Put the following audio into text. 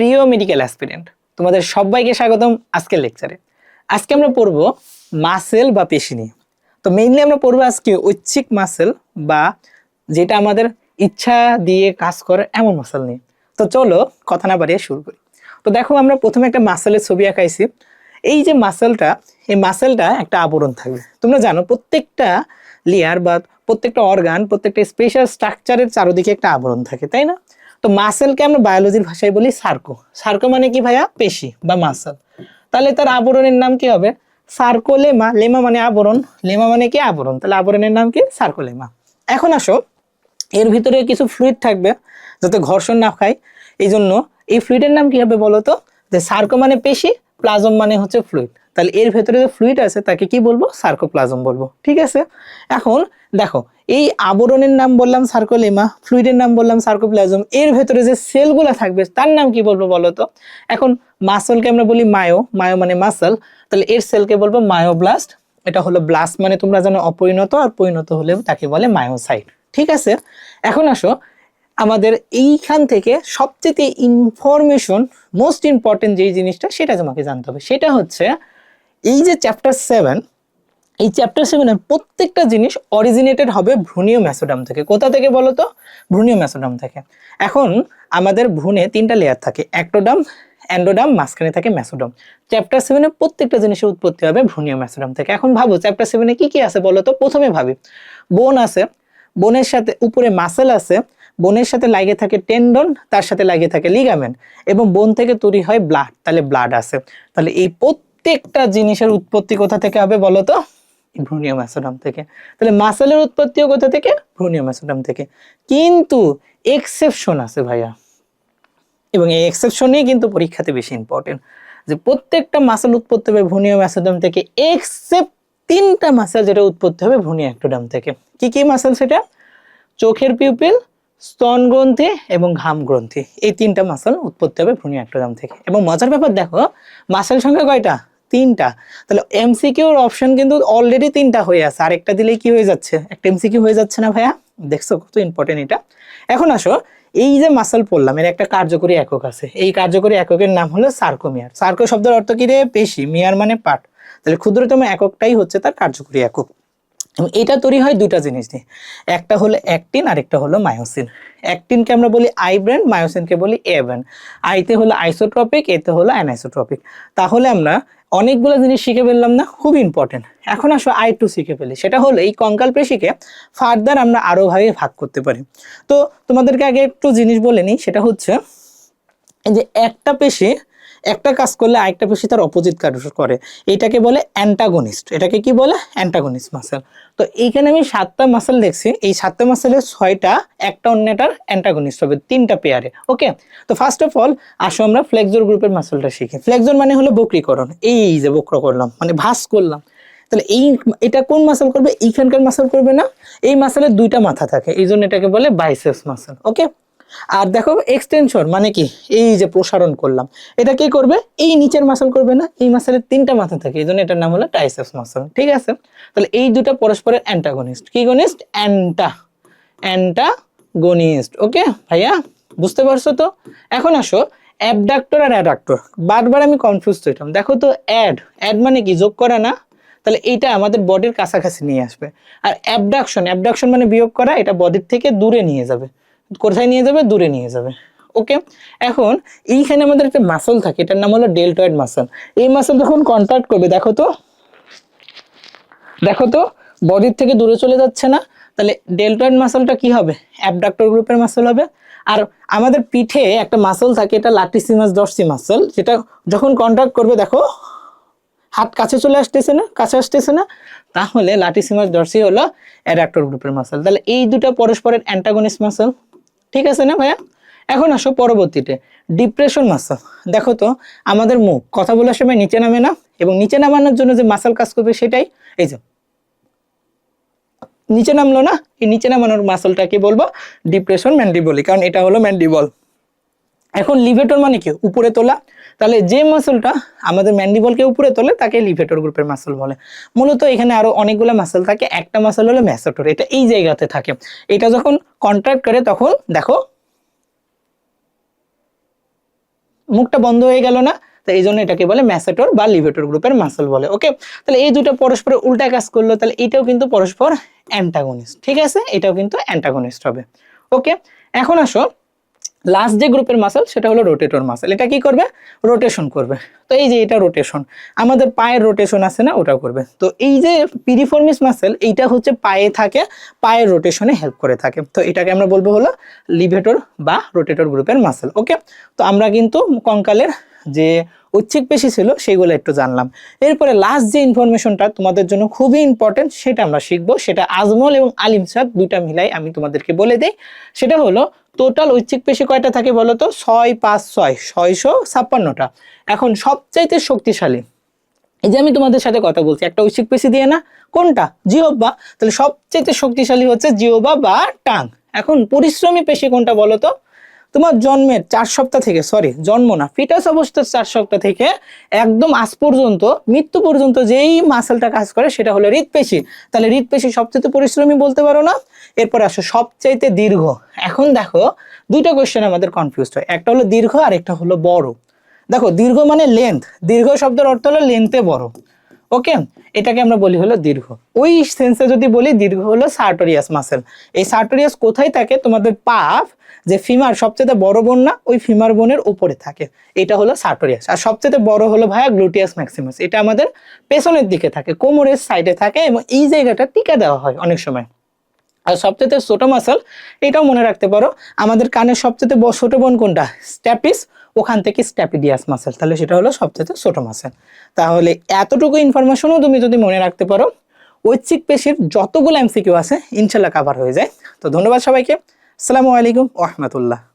প্রিয় medical aspirant তোমাদের সবাইকে স্বাগতম আজকের লেকচারে আজকে আমরা পড়ব মাসেল বা পেশি নিয়ে। তো মেইনলি আমরা পড়ব আজকে ঐচ্ছিক মাসেল বা যেটা আমাদের ইচ্ছা দিয়ে কাজ করে এমন মাসেল নিয়ে। তো চলো কথা না বাড়িয়ে শুরু করি। তো দেখো আমরা প্রথমে একটা মাসেলের ছবি আঁকাইছি। এই যে মাসেলটা এই মাসেলটা একটা আবরণ থাকবে। তোমরা জানো প্রত্যেকটা লেয়ার বা প্রত্যেকটা অর্গান প্রত্যেকটা স্পেশাল স্ট্রাকচারের চারদিকে একটা আবরণ থাকে, তাই না? তো মাসেলকে আমরা বায়োলজির ভাষায় বলি সার্কো। সার্কো মানে কি ভাইয়া? পেশি বা মাসেল। তাহলে তার আবরণের নাম কি হবে? Sarcolemma lemma. মানে আবরণ। লেমা মানে কি? আবরণ। তাহলে আবরণের নাম কি? সার্কোলেমা এখন আসো, এর ভিতরে কিছু ফ্লুইড থাকবে যাতে ঘর্ষণ না খায় এই জন্য এই ফ্লুইডের নাম কি হবে বলো তো? যে সার্কো মানে পেশি, প্লাজম মানে হচ্ছে ফ্লুইড তাহলে এর ভেতরে যে ফ্লুইড আছে, তাকে কি বলব? সার্কোপ্লাজম বলব। ঠিক আছে? এখন দেখো এই আবরণের নাম বললাম সার্কোলেমা, ফ্লুইডের নাম বললাম সার্কোপ্লাজম, এর ভেতরে যে সেলগুলো থাকবে, তার নাম কি বলব বলো তো? এখন মাসলকে আমরা বলি মায়ো মায়ো মানে মাসল, তাহলে এর সেলকে বলব মায়োব্লাস্ট, এটা হলো ব্লাস্ট মানে তোমরা জানো অপরিণত আর পরিণত হলে তাকে বলে মায়োসাইট, ঠিক আছে? এখন আসো, আমাদের এইখান থেকে সবচেয়ে ইনফরমেশন মোস্ট ইম্পর্টেন্ট যেই জিনিসটা, সেটা তোমাকে জানতে হবে, সেটা হচ্ছে এই যে চ্যাপ্টার সেভেন এই চ্যাপ্টার সেভেনের প্রত্যেকটা জিনিস অরিজিনেটেড হবে ভ্রূণীয় ম্যাসোডাম থেকে। কোথা থেকে বলো তো? ভ্রূণীয় ম্যাসোডাম থেকে। এখন আমাদের ভ্রূণে তিনটা লেয়ার থাকে অ্যাক্টোডাম অ্যান্ডোডাম মাঝখানে থাকে ম্যাসোডাম চ্যাপ্টার সেভেনে প্রত্যেকটা জিনিসের উৎপত্তি হবে ভ্রূণীয় ম্যাসোডাম থেকে। এখন ভাবো চ্যাপ্টার সেভেনে কি কি আছে বলো তো? প্রথমে ভাবি বোন আছে বোনের সাথে উপরে মাসেল আছে বোনের সাথে লাগে থাকে টেন্ডন তার সাথে লাগে থাকে লিগামেন্ট এবং বোন থেকে তৈরি হয় ব্লাড তাহলে ব্লাড আছে। তাহলে এই প্রত্যেকটা জিনিসের উৎপত্তি কোথা থেকে হবে বলো তো? ভ্রূণীয় ম্যাসোডাম থেকে। তাহলে মাসেলের উৎপত্তিও কোথা থেকে? ভ্রূণীয় ম্যাসোডাম থেকে। কিন্তু এক্সেপশন আছে ভাইয়া। এবং এই এক্সেপশনই কিন্তু পরীক্ষাতে বেশি ইম্পর্টেন্ট যে প্রত্যেকটা মাসেল উৎপত্তি হবে ভ্রূণীয় ম্যাসোডাম থেকে, এক্সেপ্ট তিনটা মাসেল যেটা উৎপত্তি হবে ভ্রূণীয় অ্যাক্টোডাম থেকে। কি কি মাসেল সেটা? চোখের পিউপিল, স্তন গ্রন্থি এবং ঘাম গ্রন্থি। এই তিনটা মাসেল উৎপত্তি হবে ভ্রূণীয় অ্যাক্টোডাম থেকে। এবং মজার ব্যাপার দেখো, মাসেল সংখ্যা কয়টা? তিনটা। তাহলে এমসিকিউর অপশন কিন্তু অলরেডি তিনটা হয়ে আছে। আরেকটা দিলেই কি হয়ে যাচ্ছে? একটা এমসিকিউ হয়ে যাচ্ছে না ভাইয়া? দেখছ কত ইম্পর্টেন্ট এটা? এখন আসো, এই যে মাসল পড়লাম, এর একটা কার্যকরী একক আছে। এই কার্যকরী এককের নাম হলো সার্কোমিয়ার সার্কো শব্দের অর্থ কি রে? পেশি, মিয়ার মানে পাট। তাহলে ক্ষুদ্রতম এককটাই হচ্ছে তার কার্যকরী একক। এটা তৈরি হয় দুটা জিনিস নিয়ে। একটা হলো অ্যাক্টিন আর একটা হলো মায়োসিন অ্যাক্টিনকে আমরা বলি আই ব্র্যান্ড মায়োসিনকে বলি এ ব্র্যান্ড আইতে হলো আইসোট্রপিক এতে হলো অ্যানাইসোট্রপিক তাহলে আমরা অনেকগুলো জিনিস শিখে ফেললাম না, খুব ইম্পর্টেন্ট এখন আসো আই টু শিখে ফেলি। সেটা হলো এই কঙ্কাল পেশিকে ফার্দার আমরা আরও ভাবে ভাগ করতে পারি। তো তোমাদেরকে আগে একটু জিনিস বলে নিই, সেটা হচ্ছে যে একটা পেশি একটা কাজ করলে আরেকটা পেশি তার অপোজিট কাজ করে। এটাকে বলে অ্যান্টাগনিস্ট এটাকে কি বলে? অ্যান্টাগনিস্ট মাসেল তো এইখানে আমি সাতটা মাসেল দেখছি। এই সাতটা মাসেলের ছয়টা একটা অন্যটার অ্যান্টাগনিস্ট হবে, তিনটা পেয়ারে ওকে তো ফার্স্ট অফ অল আসো আমরা ফ্লেক্সর গ্রুপের মাসেলটা শিখি। ফ্লেক্সর মানে হলো বক্রীকরণ। এই যে বক্র করলাম মানে ভাস করলাম। তাহলে এই এটা কোন মাসেল করবে? এইখানকার মাসেল করবে না। এই মাসেলের দুইটা মাথা থাকে। এই জন্য এটাকে বলে বাইসেপস মাসেল ওকে আর দেখো এক্সটেনশন মানে কি? এই যে প্রসারণ করলাম। এটা কি করবে? এই নিচের মাসল করবে না? এই মাসেলের তিনটা মাথা থাকে। এই জন্য এটার নাম হলো টাইসেপস মাসল ঠিক আছে? তাহলে এই দুটো পরস্পরের অ্যান্টাগনিস্ট কি গনিস্ট অ্যান্টা অ্যান্টাগনিস্ট ওকে ভাইয়া, বুঝতে পারছ তো? এখন আসো। অ্যাবডাক্টর আর অ্যাডাক্টর বারবার আমি কনফিউজ হইতাম। দেখো তো অ্যাড অ্যাড মানে কি? যোগ করা না? তাহলে এইটা আমাদের বডির কাছাকাছি নিয়ে আসবে। আর অ্যাবডাকশন অ্যাবডাকশন মানে বিয়োগ করা, এটা বডির থেকে দূরে নিয়ে যাবে। কোথায় নিয়ে যাবে? দূরে নিয়ে যাবে। ওকে এখন এইখানে আমাদের একটা মাসল থাকে, এটার নাম হলো ডেল্টয়েড মাসল এই মাসল যখন কন্ট্রাক্ট করবে, দেখো তো। দেখো তো বডির থেকে দূরে চলে যাচ্ছে না। তাহলে ডেল্টয়েড মাসলটা কি হবে? অ্যাবডাক্টর গ্রুপের মাসল হবে। আর আমাদের পিঠে একটা মাসল থাকে, এটা লাটিসিমাস ডরসি মাসল যেটা যখন কন্ট্রাক্ট করবে, দেখো, হাত কাছে চলে আসতেছে না, কাছে আসতেছে না, তাহলে লাটিসিমাস ডরসি হলো অ্যাডাক্টর গ্রুপের মাসল তাহলে এই দুটো পরস্পরের অ্যান্টাগনিস্ট মাসল ঠিক আছে না ভাইয়া? এখন আসো পরবর্তীতে। ডিপ্রেশন মাসাল দেখো তো, আমাদের মুখ, কথা বলার সময় নিচে নামে না? এবং নিচে নামানোর জন্য যে মাসাল কাজ করবে সেটাই, এই যে। নিচে নামলো না? এই নিচে নামানোর মাসলটাকে বলব? ডিপ্রেশন ম্যান্ডিবলি কারণ এটা হলো ম্যান্ডিবল এখন লিভেটর মানে কি? উপরে তোলা। তাহলে যে মাসলটা আমাদের ম্যান্ডিবলকে উপরে তোলে, তাকে লিভেটর গ্রুপের মাসল বলে। মূলত এখানে আরও অনেকগুলো মাসল থাকে। একটা মাসল হলো ম্যাসোটর এটা এই জায়গাতে থাকে। এটা যখন কন্ট্রাক্ট করে, তখন দেখো মুখটা বন্ধ হয়ে গেল না? তো এই জন্য এটাকে বলে ম্যাসেটর বা লিভেটর গ্রুপের মাসেল বলে, ওকে? তাহলে এই দুটো পরস্পর উল্টা কাজ করল, তাহলে এটাও কিন্তু পরস্পর অ্যান্টাগনিস্ট ঠিক আছে? এটাও কিন্তু অ্যান্টাগনিস্ট হবে। ওকে? এখন আসো লাস্ট যে গ্রুপের মাসেল সেটা হলো রোটেটর মাসেল এটা কি করবে? রোটেশন করবে। তো এই যে এটা রোটেশন আমাদের পায়ের রোটেশন আছে না, ওটাও করবে। তো এই যে পিরিফর্মিস মাসেল এইটা হচ্ছে পায়ে থাকে, পায়ের রোটেশনে হেল্প করে থাকে। তো এটাকে আমরা বলব হলো লিভেটর বা রোটেটর গ্রুপের মাসেল ওকে তো আমরা কিন্তু কঙ্কালের যে ঐচ্ছিক পেশি ছিল, সেগুলো একটু জানলাম। এরপরে লাস্ট যে ইনফরমেশনটা তোমাদের জন্য খুবই ইম্পর্টেন্ট সেটা আমরা শিখব। সেটা আজমল এবং আলিম সাদ দুইটা মিলাই আমি তোমাদেরকে বলে দিই। সেটা হলো টোটাল ঐচ্ছিক পেশি কয়টা থাকে বলো তো? ছয়, পাঁচ, ছয়, ছয়শো ছাপ্পান্নটা। এখন সবচাইতে শক্তিশালী, এই যে আমি তোমাদের সাথে কথা বলছি, একটা ঐচ্ছিক পেশি দিয়ে না? কোনটা? জিওবা তাহলে সবচেয়ে শক্তিশালী হচ্ছে জিওবা বা টাং। এখন পরিশ্রমী পেশি কোনটা বলো তো? তোমার জন্মের চার সপ্তাহ থেকে সরি জন্ম না ফিটাস অবস্থার চার সপ্তাহ থেকে একদম আজ পর্যন্ত, মৃত্যু পর্যন্ত যেই মাসেলটা কাজ করে সেটা হলো হৃদপেশি তাহলে হৃদপেশি সবচেয়ে পরিশ্রমী বলতে পারো না। এরপর আসো, সবচাইতে দীর্ঘ। এখন দেখো, দুইটা কোয়েশ্চেন আমাদের কনফিউজ হয়। একটা হলো দীর্ঘ আর একটা হলো বড়। দেখো, দীর্ঘ মানে লেন্থ দীর্ঘ শব্দের অর্থ হলো লেন্থে বড়। ওকে? এটাকে আমরা বলি হলো দীর্ঘ। ওই সেন্সে যদি বলি দীর্ঘ হলো সার্টোরিয়াস মাসেল এই সার্টোরিয়াস কোথায় থাকে? তোমাদের পাফ যে ফিমার সবচেয়ে বড় বোন না, ওই ফিমার বোনের উপরে থাকে। এটা হলো সার্টোরিয়াস আর সবচেয়ে বড় হলো ভাইয়া গ্লুটিয়াস ম্যাক্সিমাস এটা আমাদের পেছনের দিকে থাকে, কোমরের সাইডে থাকে এবং এই জায়গাটা টিকা দেওয়া হয় অনেক সময়। আর সবচেয়ে ছোটো মাসেল এটাও মনে রাখতে পারো, আমাদের কানের ব- ছোট বোন কোনটা? স্ট্যাপিস ওখান থেকে স্ট্যাপিডিয়াস মাসেল তাহলে সেটা হলো সবচেয়ে ছোট মাসেল তাহলে এতটুকু ইনফরমেশনও তুমি যদি মনে রাখতে পারো, ঐচ্ছিক পেশির যতগুলো এমসিকিউ আছে, ইনশাল্লাহ কাভার হয়ে যায়। তো ধন্যবাদ সবাইকে। আসসালামু আলাইকুম ওরহমতুল্লাহ